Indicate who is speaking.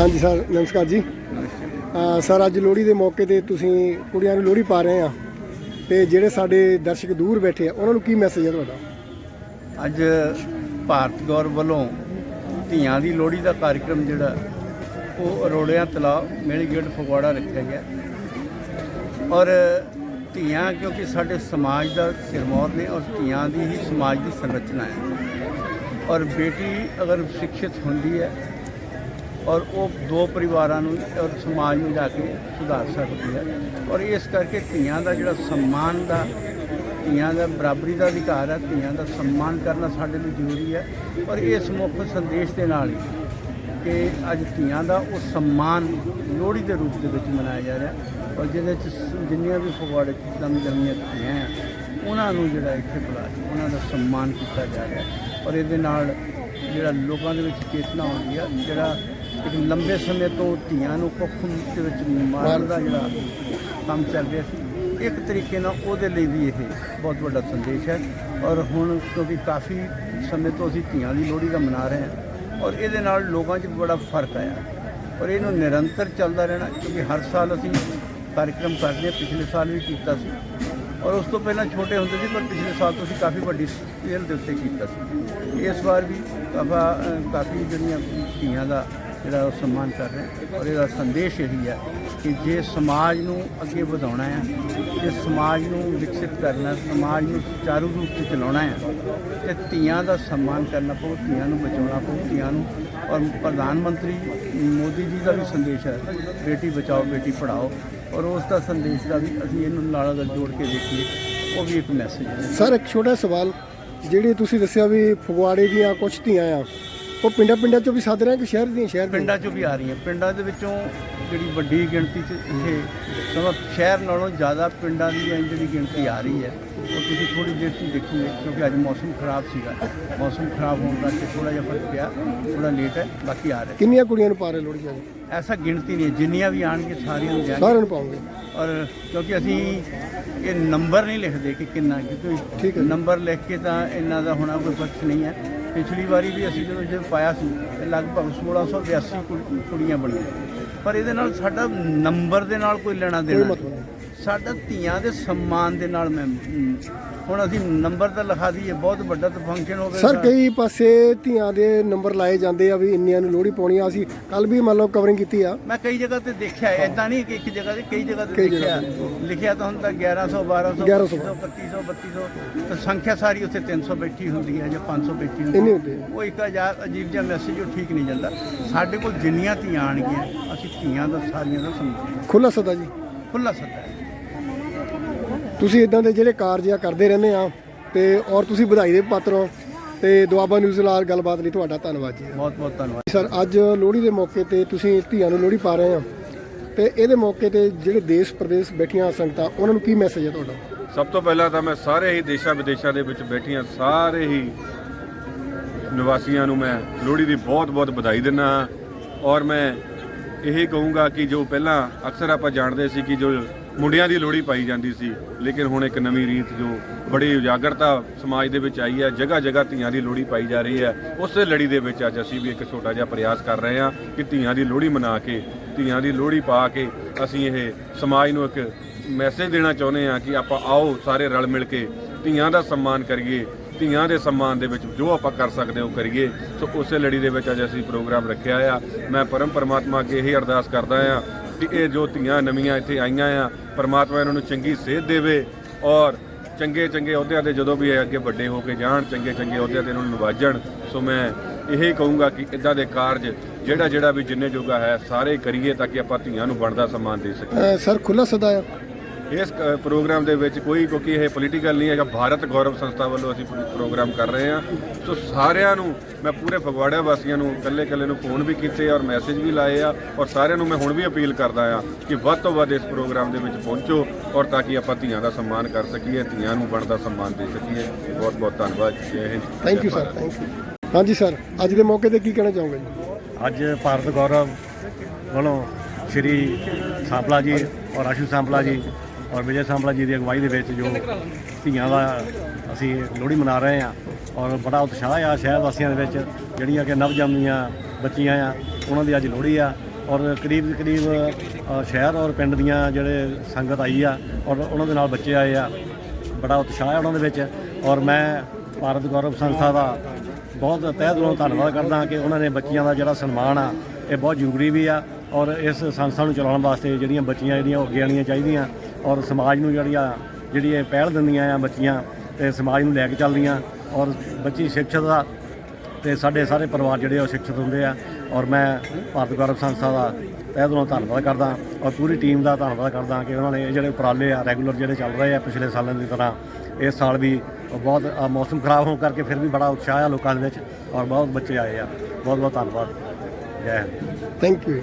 Speaker 1: ਹਾਂਜੀ ਸਰ ਨਮਸਕਾਰ ਜੀ। ਸਰ ਅੱਜ ਲੋਹੜੀ ਦੇ ਮੌਕੇ ਤੇ ਤੁਸੀਂ ਕੁੜੀਆਂ ਨੂੰ ਲੋਹੜੀ ਪਾ ਰਹੇ ਆ ਤੇ ਜਿਹੜੇ ਸਾਡੇ ਦਰਸ਼ਕ ਦੂਰ ਬੈਠੇ ਆ ਉਹਨਾਂ ਨੂੰ ਕੀ ਮੈਸੇਜ ਹੈ ਤੁਹਾਡਾ?
Speaker 2: ਅੱਜ ਭਾਰਤ ਗੌਰ ਵੱਲੋਂ ਧੀਆਂ ਦੀ ਲੋਹੜੀ ਦਾ ਕਾਰਜਕ੍ਰਮ ਜਿਹੜਾ ਉਹ ਅਰੋੜਿਆਂ ਤਲਾਬ ਮੇਲਗੇਟ ਫਗਵਾੜਾ ਰੱਖਿਆ ਗਿਆ। ਔਰ ਧੀਆਂ ਕਿਉਂਕਿ ਸਾਡੇ ਸਮਾਜ ਦਾ ਸਿਰਮੌਰ ਨੇ ਔਰ ਧੀਆਂ ਦੀ ਹੀ ਸਮਾਜ ਦੀ ਸੰਰਚਨਾ ਹੈ। ਔਰ ਬੇਟੀ ਅਗਰ ਸਿੱਖਿਅਤ ਹੁੰਦੀ ਹੈ ਔਰ ਉਹ ਦੋ ਪਰਿਵਾਰਾਂ ਨੂੰ ਔਰ ਸਮਾਜ ਨੂੰ ਜਾ ਕੇ ਸੁਧਾਰ ਸਕਦੀ ਹੈ। ਔਰ ਇਸ ਕਰਕੇ ਧੀਆਂ ਦਾ ਜਿਹੜਾ ਸਨਮਾਨ ਦਾ, ਧੀਆਂ ਦਾ ਬਰਾਬਰੀ ਦਾ ਅਧਿਕਾਰ ਹੈ, ਧੀਆਂ ਦਾ ਸਨਮਾਨ ਕਰਨਾ ਸਾਡੇ ਲਈ ਜ਼ਰੂਰੀ ਹੈ। ਔਰ ਇਸ ਮੁੱਖ ਸੰਦੇਸ਼ ਦੇ ਨਾਲ ਹੀ ਕਿ ਅੱਜ ਧੀਆਂ ਦਾ ਉਹ ਸਨਮਾਨ ਲੋਹੜੀ ਦੇ ਰੂਪ ਦੇ ਵਿੱਚ ਮਨਾਇਆ ਜਾ ਰਿਹਾ ਔਰ ਜਿਹਦੇ ਚ ਜਿੰਨੀਆਂ ਵੀ ਫਗਵਾੜੇ ਚ ਜਮੀਆਂ ਧੀਆਂ ਆ ਉਹਨਾਂ ਨੂੰ ਜਿਹੜਾ ਇੱਥੇ ਬੁਲਾ ਕੇ ਉਹਨਾਂ ਦਾ ਸਨਮਾਨ ਕੀਤਾ ਜਾ ਰਿਹਾ ਔਰ ਇਹਦੇ ਨਾਲ ਜਿਹੜਾ ਲੋਕਾਂ ਦੇ ਵਿੱਚ ਚੇਤਨਾ ਆਉਂਦੀ ਆ ਜਿਹੜਾ ਇੱਕ ਲੰਬੇ ਸਮੇਂ ਤੋਂ ਧੀਆਂ ਨੂੰ ਕੁੱਖ ਦੇ ਵਿੱਚ ਮਾਰਨ ਦਾ ਜਿਹੜਾ ਕੰਮ ਚੱਲ ਰਿਹਾ ਸੀ, ਇੱਕ ਤਰੀਕੇ ਨਾਲ ਉਹਦੇ ਲਈ ਵੀ ਇਹ ਬਹੁਤ ਵੱਡਾ ਸੰਦੇਸ਼ ਹੈ ਔਰ ਹੁਣ ਕਿਉਂਕਿ ਕਾਫੀ ਸਮੇਂ ਤੋਂ ਅਸੀਂ ਧੀਆਂ ਦੀ ਲੋਹੜੀ ਦਾ ਮਨਾ ਰਹੇ ਹਾਂ ਔਰ ਇਹਦੇ ਨਾਲ ਲੋਕਾਂ 'ਚ ਬੜਾ ਫ਼ਰਕ ਆਇਆ ਔਰ ਇਹਨੂੰ ਨਿਰੰਤਰ ਚੱਲਦਾ ਰਹਿਣਾ ਕਿਉਂਕਿ ਹਰ ਸਾਲ ਅਸੀਂ ਕਾਰਜਕ੍ਰਮ ਕਰਦੇ ਹਾਂ, ਪਿਛਲੇ ਸਾਲ ਵੀ ਕੀਤਾ ਸੀ ਔਰ ਉਸ ਤੋਂ ਪਹਿਲਾਂ ਛੋਟੇ ਹੁੰਦੇ ਸੀ ਪਰ ਪਿਛਲੇ ਸਾਲ ਤੋਂ ਅਸੀਂ ਕਾਫੀ ਵੱਡੀ ਸਕੇਲ ਦੇ ਉੱਤੇ ਕੀਤਾ ਸੀ। ਇਸ ਵਾਰ ਵੀ ਕਾਫੀ ਜਿਹੜੀਆਂ ਧੀਆਂ ਦਾ ਜਿਹੜਾ ਉਹ ਸਨਮਾਨ ਕਰ ਰਹੇ ਔਰ ਇਹਦਾ ਸੰਦੇਸ਼ ਇਹੀ ਹੈ ਕਿ ਜੇ ਸਮਾਜ ਨੂੰ ਅੱਗੇ ਵਧਾਉਣਾ ਹੈ, ਜੇ ਸਮਾਜ ਨੂੰ ਵਿਕਸਿਤ ਕਰਨਾ ਸਮਾਜ ਨੂੰ ਸੁਚਾਰੂ ਰੂਪ 'ਤੇ ਚਲਾਉਣਾ ਹੈ, ਤੇ ਧੀਆਂ ਦਾ ਸਨਮਾਨ ਕਰਨਾ ਪਊ, ਧੀਆਂ ਨੂੰ ਬਚਾਉਣਾ ਪਊ, ਧੀਆਂ ਨੂੰ ਔਰ ਪ੍ਰਧਾਨ ਮੰਤਰੀ ਮੋਦੀ ਜੀ ਦਾ ਵੀ ਸੰਦੇਸ਼ ਹੈ, ਬੇਟੀ ਬਚਾਓ, ਬੇਟੀ ਪੜ੍ਹਾਓ ਔਰ ਉਸ ਦਾ ਸੰਦੇਸ਼ ਦਾ ਵੀ ਅਸੀਂ ਇਹਨੂੰ ਨਾਲ ਅਗਰ ਜੋੜ ਕੇ ਦੇਖੀਏ ਉਹ ਵੀ ਇੱਕ ਮੈਸੇਜ ਹੈ।
Speaker 1: ਸਰ ਇੱਕ ਛੋਟਾ ਸਵਾਲ, ਜਿਹੜੇ ਤੁਸੀਂ ਦੱਸਿਆ ਵੀ ਫਗਵਾੜੇ ਦੀਆਂ ਕੁਝ ਧੀਆਂ ਆ ਉਹ ਪਿੰਡਾਂ ਪਿੰਡਾਂ ਚੋਂ ਵੀ ਸੱਦ ਰਹੇ ਆ ਕਿ ਸ਼ਹਿਰ ਦੀਆਂ ਸ਼ਹਿਰ ਦੀਆਂ?
Speaker 2: ਪਿੰਡਾਂ 'ਚੋਂ ਵੀ ਆ ਰਹੀਆਂ। ਪਿੰਡਾਂ ਦੇ ਵਿੱਚੋਂ ਜਿਹੜੀ ਵੱਡੀ ਗਿਣਤੀ 'ਚ ਇੱਥੇ ਸਮਾਂ ਸ਼ਹਿਰ ਨਾਲੋਂ ਜ਼ਿਆਦਾ ਪਿੰਡਾਂ ਦੀ ਜਿਹੜੀ ਗਿਣਤੀ ਆ ਰਹੀ ਹੈ ਉਹ ਤੁਸੀਂ ਥੋੜੀ ਦੇਰ 'ਚ ਦੇਖੋਗੇ ਕਿਉਂਕਿ ਅੱਜ ਮੌਸਮ ਖਰਾਬ ਸੀਗਾ। ਮੌਸਮ ਖਰਾਬ ਹੋਣ ਕਰਕੇ ਥੋੜਾ ਜਿਹਾ ਫ਼ਰਕ ਪਿਆ ਥੋੜਾ ਲੇਟ ਹੈ ਬਾਕੀ ਆ ਰਹੇ।
Speaker 1: ਕਿੰਨੀਆਂ ਕੁੜੀਆਂ ਨੂੰ ਪਾ ਰਹੇ ਲੋਹੜੀ ਜੀ
Speaker 2: ਐਸਾ ਗਿਣਤੀ ਨਹੀਂ ਹੈ ਜਿੰਨੀਆਂ ਵੀ ਆਣਗੇ ਸਾਰੀਆਂ ਨੂੰ ਜਾਣਗੇ।
Speaker 1: ਸਾਰਿਆਂ ਨੂੰ ਪਾਉਂਗੇ।
Speaker 2: ਔਰ ਕਿਉਂਕਿ ਅਸੀਂ ਇਹ ਨੰਬਰ ਨਹੀਂ ਲਿਖਦੇ ਕਿ ਕਿੰਨਾ
Speaker 1: ਠੀਕ
Speaker 2: ਕਿਉਂਕਿ
Speaker 1: ਹੈ।
Speaker 2: ਨੰਬਰ ਲਿਖ ਕੇ ਤਾਂ ਇਹਨਾਂ ਦਾ ਹੋਣਾ ਕੋਈ ਪੱਖ ਨਹੀਂ ਹੈ। ਪਿਛਲੀ ਵਾਰੀ ਵੀ ਅਸੀਂ ਜਦੋਂ ਜਦੋਂ ਪਾਇਆ ਸੀ ਤੇ ਲਗਭਗ 1682 ਕੁੜ- ਕੁੜੀਆਂ ਬਣੀਆਂ। ਪਰ ਇਹਦੇ ਨਾਲ ਸਾਡਾ ਨੰਬਰ ਦੇ ਨਾਲ ਕੋਈ ਲੈਣਾ ਦੇਣਾ ਸਾਡਾ ਧੀਆਂ ਦੇ ਸਨਮਾਨ ਦੇ ਨਾਲ ਮੈਂ ਹੁਣ ਅਸੀਂ ਨੰਬਰ ਤਾਂ ਲਿਖਾ ਦਈਏ ਬਹੁਤ ਵੱਡਾ ਤਾਂ ਫੰਕਸ਼ਨ ਹੋਵੇ
Speaker 1: ਸਰ ਕਈ ਪਾਸੇ ਧੀਆਂ ਦੇ ਨੰਬਰ ਲਾਏ ਜਾਂਦੇ ਆ ਵੀ ਇੰਨੀਆਂ ਨੂੰ ਲੋਹੜੀ ਪਾਉਣੀ ਆ। ਅਸੀਂ ਕੱਲ ਵੀ ਮੰਨ ਲਓ ਕਵਰਿੰਗ ਕੀਤੀ ਆ।
Speaker 2: ਮੈਂ ਕਈ ਜਗ੍ਹਾ ਤੇ ਦੇਖਿਆ ਐਦਾਂ ਨਹੀਂ ਕਿ ਇੱਕ ਜਗ੍ਹਾ ਤੇ ਕਈ ਜਗ੍ਹਾ ਤੇ ਦੇਖਿਆ। ਲਿਖਿਆ ਤਾਂ ਹੁੰਦਾ 1100 1200
Speaker 1: 1100
Speaker 2: 2500 3200 ਤੇ ਸੰਖਿਆ ਸਾਰੀ ਉੱਥੇ 300 ਬੈਠੀ ਹੁੰਦੀ ਹੈ ਜਾਂ 500 ਬੈਠੀ ਹੁੰਦੀ
Speaker 1: ਇੰਨੀ
Speaker 2: ਹੈ ਉਹ ਇੱਕ ਅਜਾ- ਅਜੀਬ ਜਿਹਾ ਮੈਸੇਜ ਉਹ ਠੀਕ ਨਹੀਂ ਜਾਂਦਾ ਸਾਡੇ ਕੋਲ ਜਿੰਨੀਆਂ ਧੀਆਂ ਆਣਗੀਆਂ ਅਸੀਂ ਧੀਆਂ ਦਾ ਸਾਰੀਆਂ ਦਾ ਸਮਝਾਂਗੇ
Speaker 1: ਖੁੱਲਾ ਸਦਾ ਜੀ।
Speaker 2: ਖੁੱਲਾ ਸੱਦਾ
Speaker 1: ਤੁਸੀਂ ਇਦਾਂ ਦੇ ਜਿਹੜੇ ਕਾਰਜ ਆ ਕਰਦੇ ਰਹਿੰਦੇ ਆ ਤੇ ਔਰ ਤੁਸੀਂ ਵਧਾਈ ਦੇ ਪਾਤਰ ਹੋ ਤੇ ਦੁਆਬਾ ਨਿਊਜ਼ ਨਾਲ ਗੱਲਬਾਤ ਲਈ ਤੁਹਾਡਾ ਧੰਨਵਾਦ ਜੀ।
Speaker 2: ਬਹੁਤ ਬਹੁਤ ਧੰਨਵਾਦ।
Speaker 1: ਸਰ ਅੱਜ ਲੋਹੜੀ ਦੇ ਮੌਕੇ ਤੇ ਤੁਸੀਂ ਧੀਆਂ ਨੂੰ ਲੋਹੜੀ ਪਾ ਰਹੇ ਆ ਤੇ ਇਹਦੇ ਮੌਕੇ ਤੇ ਜਿਹੜੇ ਦੇਸ਼ ਪ੍ਰਦੇਸ਼ ਬੈਠੀਆਂ ਸੰਗਤਾਂ ਉਹਨਾਂ ਨੂੰ ਕੀ ਮੈਸੇਜ ਹੈ ਤੁਹਾਡਾ?
Speaker 3: ਸਭ ਤੋਂ ਪਹਿਲਾਂ ਤਾਂ ਮੈਂ ਸਾਰੇ ਹੀ ਦੇਸ਼ਾਂ ਵਿਦੇਸ਼ਾਂ ਦੇ ਵਿੱਚ ਬੈਠੀਆਂ ਸਾਰੇ ਹੀ ਨਿਵਾਸੀਆਂ ਨੂੰ ਮੈਂ ਲੋਹੜੀ ਦੀ ਬਹੁਤ-ਬਹੁਤ ਵਧਾਈ ਦਿੰਦਾ ਹਾਂ। ਔਰ ਮੈਂ ਇਹ ਕਹੂੰਗਾ ਕਿ ਜੋ ਪਹਿਲਾਂ ਅਕਸਰ ਆਪਾਂ ਜਾਣਦੇ ਸੀ ਕਿ ਜੋ ਮੁੰਡਿਆਂ ਦੀ ਲੋਹੜੀ ਪਾਈ ਜਾਂਦੀ ਸੀ, ਲੇਕਿਨ ਹੁਣ ਇੱਕ ਨਵੀਂ ਰੀਤ ਜੋ ਬੜੀ ਉਜਾਗਰਤਾ ਸਮਾਜ ਦੇ ਵਿੱਚ ਆਈ ਹੈ ਜਗ੍ਹਾ ਜਗ੍ਹਾ ਧੀਆਂ ਦੀ ਲੋਹੜੀ ਪਾਈ ਜਾ ਰਹੀ ਹੈ। ਉਸੇ ਲੜੀ ਦੇ ਵਿੱਚ ਅੱਜ ਅਸੀਂ ਵੀ ਇੱਕ ਛੋਟਾ ਜਿਹਾ ਪ੍ਰਯਾਸ ਕਰ ਰਹੇ ਹਾਂ ਕਿ ਧੀਆਂ ਦੀ ਲੋਹੜੀ ਮਨਾ ਕੇ, ਧੀਆਂ ਦੀ ਲੋਹੜੀ ਪਾ ਕੇ ਅਸੀਂ ਇਹ ਸਮਾਜ ਨੂੰ ਇੱਕ ਮੈਸੇਜ ਦੇਣਾ ਚਾਹੁੰਦੇ ਹਾਂ ਕਿ ਆਪਾਂ ਆਓ ਸਾਰੇ ਰਲ ਮਿਲ ਕੇ ਧੀਆਂ ਦਾ ਸਨਮਾਨ ਕਰੀਏ, ਧੀਆਂ ਦੇ ਸਨਮਾਨ ਦੇ ਵਿੱਚ ਜੋ ਆਪਾਂ ਕਰ ਸਕਦੇ ਹਾਂ ਉਹ ਕਰੀਏ। ਸੋ ਉਸੇ ਲੜੀ ਦੇ ਵਿੱਚ ਅੱਜ ਅਸੀਂ ਪ੍ਰੋਗਰਾਮ ਰੱਖਿਆ ਆ। ਮੈਂ ਪਰਮ ਪਰਮਾਤਮਾ ਅੱਗੇ ਇਹ ਅਰਦਾਸ ਕਰਦਾ ਆ ਕਿ ਇਹ ਜੋ ਧੀਆਂ ਨਵੀਆਂ ਇੱਥੇ ਆਈਆਂ ਆ, ਪਰਮਾਤਮਾ ਇਹਨਾਂ ਨੂੰ ਚੰਗੀ ਸੇਧ ਦੇਵੇ ਔਰ ਚੰਗੇ ਚੰਗੇ ਅਹੁਦਿਆਂ ਤੇ ਜਦੋਂ ਵੀ ਇਹ ਅੱਗੇ ਵੱਡੇ ਹੋ ਕੇ ਜਾਣ, ਚੰਗੇ ਚੰਗੇ ਅਹੁਦਿਆਂ ਤੇ ਇਹਨਾਂ ਨੂੰ ਨਿਵਾਜਣ, ਸੋ ਮੈਂ ਇਹ ਕਹੂੰਗਾ ਕਿ ਇਦਾਂ ਦੇ ਕਾਰਜ ਜਿਹੜਾ ਜਿਹੜਾ ਵੀ ਜਿੰਨੇ ਜੋਗਾ ਹੈ, ਸਾਰੇ ਕਰੀਏ ਤਾਂ ਕਿ ਆਪਾਂ ਧੀਆਂ ਨੂੰ ਬਣਦਾ ਸਨਮਾਨ ਦੇ ਸਕੀਏ।
Speaker 1: ਸਰ ਖੁੱਲਾ ਸਦਾ ਆ।
Speaker 3: ਇਸ ਪ੍ਰੋਗਰਾਮ ਦੇ ਵਿੱਚ ਕੋਈ ਕਿਉਂਕਿ ਇਹ ਪੋਲੀਟੀਕਲ ਨਹੀਂ ਹੈਗਾ ਭਾਰਤ ਗੌਰਵ ਸੰਸਥਾ ਵੱਲੋਂ ਅਸੀਂ ਪ੍ਰੋ- ਪ੍ਰੋਗਰਾਮ ਕਰ ਰਹੇ ਹਾਂ। ਸੋ ਸਾਰਿਆਂ ਨੂੰ ਮੈਂ ਪੂਰੇ ਫਗਵਾੜਾ ਵਾਸੀਆਂ ਨੂੰ ਇਕੱਲੇ ਇਕੱਲੇ ਨੂੰ ਫੋਨ ਵੀ ਕੀਤੇ ਔਰ ਮੈਸੇਜ ਵੀ ਲਾਏ ਆ ਔਰ ਸਾਰਿਆਂ ਨੂੰ ਮੈਂ ਹੁਣ ਵੀ ਅਪੀਲ ਕਰਦਾ ਆ ਕਿ ਵੱਧ ਤੋਂ ਵੱਧ ਇਸ ਪ੍ਰੋਗਰਾਮ ਦੇ ਵਿੱਚ ਪਹੁੰਚੋ ਔਰ ਤਾਂ ਕਿ ਆਪਾਂ ਧੀਆਂ ਦਾ ਸਨਮਾਨ ਕਰ ਸਕੀਏ ਧੀਆਂ ਨੂੰ ਬਣਦਾ ਸਨਮਾਨ ਦੇ ਸਕੀਏ। ਬਹੁਤ ਬਹੁਤ ਧੰਨਵਾਦ Jai Hind.
Speaker 1: Thank you sir thank you ਹਾਂਜੀ ਸਰ ਅੱਜ ਦੇ ਮੌਕੇ ਤੇ ਕੀ ਕਹਿਣਾ ਚਾਹੋਗੇ ਜੀ?
Speaker 4: ਅੱਜ ਭਾਰਤ ਗੌਰਵ ਵੱਲੋਂ ਸ਼੍ਰੀ ਸਾਂਪਲਾ ਜੀ ਔਰ ਆਸ਼ੂ ਸਾਂਪਲਾ ਜੀ ਔਰ ਵਿਜੇ ਸਾਂਪਲਾ ਜੀ ਦੀ ਅਗਵਾਈ ਦੇ ਵਿੱਚ ਜੋ ਧੀਆਂ ਦਾ ਅਸੀਂ ਲੋਹੜੀ ਮਨਾ ਰਹੇ ਹਾਂ ਔਰ ਬੜਾ ਉਤਸ਼ਾਹ ਆ ਸ਼ਹਿਰ ਵਾਸੀਆਂ ਦੇ ਵਿੱਚ, ਜਿਹੜੀਆਂ ਕਿ ਨਵਜੰਮੀਆਂ ਬੱਚੀਆਂ ਆ, ਉਹਨਾਂ ਦੀ ਅੱਜ ਲੋਹੜੀ ਆ ਔਰ ਕਰੀਬ ਕਰੀਬ ਸ਼ਹਿਰ ਔਰ ਪਿੰਡ ਦੀਆਂ ਜਿਹੜੇ ਸੰਗਤ ਆਈ ਆ ਔਰ ਉਹਨਾਂ ਦੇ ਨਾਲ ਬੱਚੇ ਆਏ ਆ, ਬੜਾ ਉਤਸ਼ਾਹ ਆ ਉਹਨਾਂ ਦੇ ਵਿੱਚ ਔਰ ਮੈਂ ਭਾਰਤ ਗੌਰਵ ਸੰਸਥਾ ਦਾ ਬਹੁਤ ਤਹਿ ਦਿਲੋਂ ਧੰਨਵਾਦ ਕਰਦਾ ਕਿ ਉਹਨਾਂ ਨੇ ਬੱਚੀਆਂ ਦਾ ਜਿਹੜਾ ਸਨਮਾਨ ਆ, ਇਹ ਬਹੁਤ ਜ਼ਰੂਰੀ ਵੀ ਆ ਔਰ ਇਸ ਸੰਸਥਾ ਨੂੰ ਚਲਾਉਣ ਵਾਸਤੇ ਜਿਹੜੀਆਂ ਬੱਚੀਆਂ ਜਿਹੜੀਆਂ ਅੱਗੇ ਆਉਣੀਆਂ ਚਾਹੀਦੀਆਂ ਔਰ ਸਮਾਜ ਨੂੰ ਜਿਹੜੀ ਆ, ਜਿਹੜੀ ਇਹ ਪਹਿਲ ਦਿੰਦੀਆਂ ਆ ਬੱਚੀਆਂ ਤੇ ਸਮਾਜ ਨੂੰ ਲੈ ਕੇ ਚੱਲਦੀਆਂ ਔਰ ਬੱਚੀ ਸਿੱਖਿਅਤ ਆ ਤੇ ਸਾਡੇ ਸਾਰੇ ਪਰਿਵਾਰ ਜਿਹੜੇ ਆ ਉਹ ਸਿੱਖਿਅਤ ਹੁੰਦੇ ਆ ਔਰ ਮੈਂ ਭਾਰਤ ਗੌਰਵ ਸੰਸਥਾ ਦਾ ਤਹਿ ਦਿਲੋਂ ਧੰਨਵਾਦ ਕਰਦਾ ਔਰ ਪੂਰੀ ਟੀਮ ਦਾ ਧੰਨਵਾਦ ਕਰਦਾ ਕਿ ਉਹਨਾਂ ਨੇ ਇਹ ਜਿਹੜੇ ਉਪਰਾਲੇ ਆ ਰੈਗੂਲਰ ਜਿਹੜੇ ਚੱਲ ਰਹੇ ਆ ਪਿਛਲੇ ਸਾਲਾਂ ਦੀ ਤਰ੍ਹਾਂ, ਇਸ ਸਾਲ ਵੀ ਬਹੁਤ ਮੌਸਮ ਖਰਾਬ ਹੋਣ ਕਰਕੇ ਫਿਰ ਵੀ ਬੜਾ ਉਤਸ਼ਾਹ ਆ ਲੋਕਾਂ ਦੇ ਵਿੱਚ ਔਰ ਬਹੁਤ ਬੱਚੇ ਆਏ ਆ। ਬਹੁਤ ਬਹੁਤ ਧੰਨਵਾਦ। ਜੈ ਹਿੰਦ।
Speaker 1: Thank you